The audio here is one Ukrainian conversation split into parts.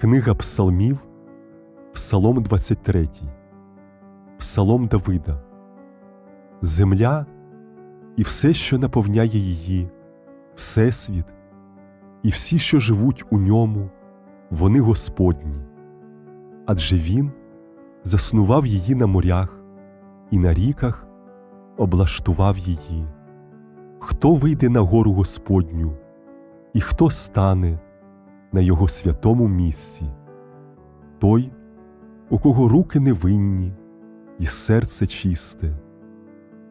Книга Псалмів, Псалом 23, Псалом Давида. Земля і все, що наповняє її, Всесвіт, і всі, що живуть у ньому, вони Господні. Адже Він заснував її на морях і на ріках облаштував її. Хто вийде на гору Господню, і хто стане на його святому місці? Той, у кого руки невинні і серце чисте,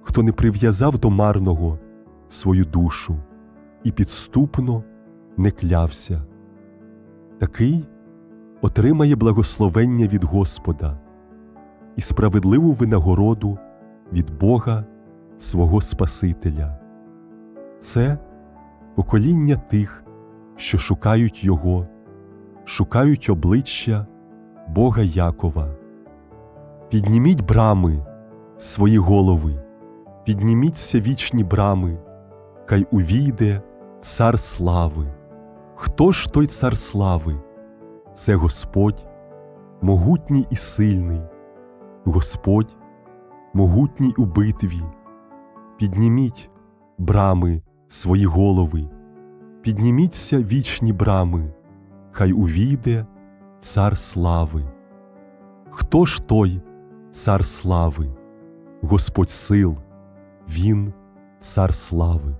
хто не прив'язав до марного свою душу і підступно не клявся, такий отримає благословення від Господа і справедливу винагороду від Бога свого Спасителя. Це покоління тих, що шукають Його, шукають обличчя Бога Якова. Підніміть брами, свої голови, підніміться вічні брами, хай увійде цар слави. Хто ж той цар слави? Це Господь, могутній і сильний, Господь, могутній у битві. Підніміть брами свої голови, підніміться вічні брами, хай увійде цар слави. Хто ж той цар слави? Господь сил, Він цар слави.